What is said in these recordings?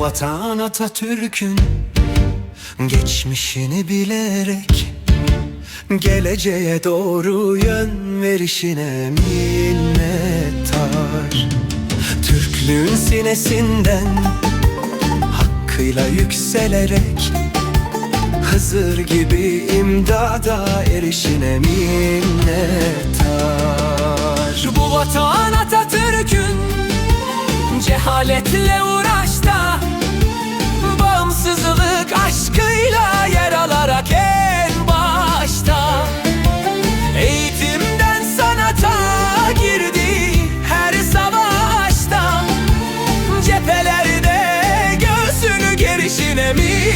Atatürk'ün Geçmişini bilerek Geleceğe doğru yön verişine minnettar. Türklüğün sinesinden Hakkıyla yükselerek Hızır gibi imdada erişine minnettar. Bu vatan Atatürk'ün Cehaletle uğraşta aşkıyla yer alarak en başta Eğitimden sanata girdi her savaşta. Cephelerde göğsünü gerişine minnettar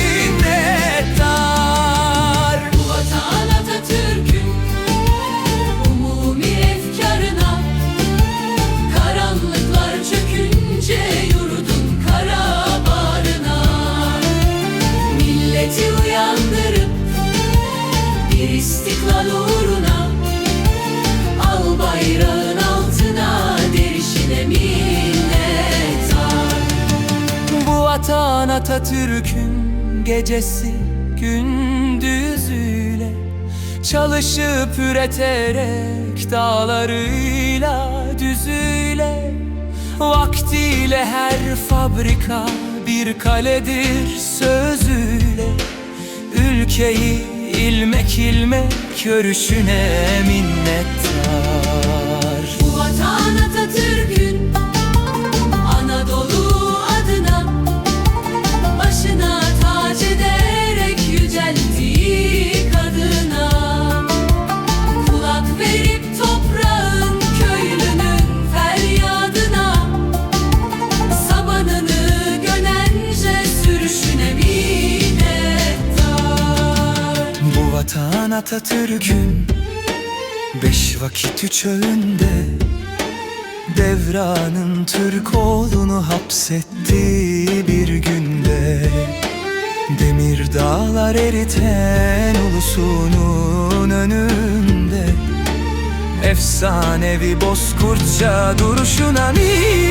Milleti uyandırıp bir istiklal uğruna Al bayrağın altına derişine minnettar. Bu vatan Atatürk'ün gecesi gündüzüyle Çalışıp üreterek dağlarıyla düzüyle Vaktiyle her fabrika bir kaledir sözüyle Ülkeyi ilmek ilmek görüşüne minnettar Bu vatan Atatürk'ün Beş vakit üç öğünde Devranın Türk oğlunu hapsettiği bir günde Demir dağlar eriten ulusunun önünde Efsanevi bozkurtça duruşuna minnet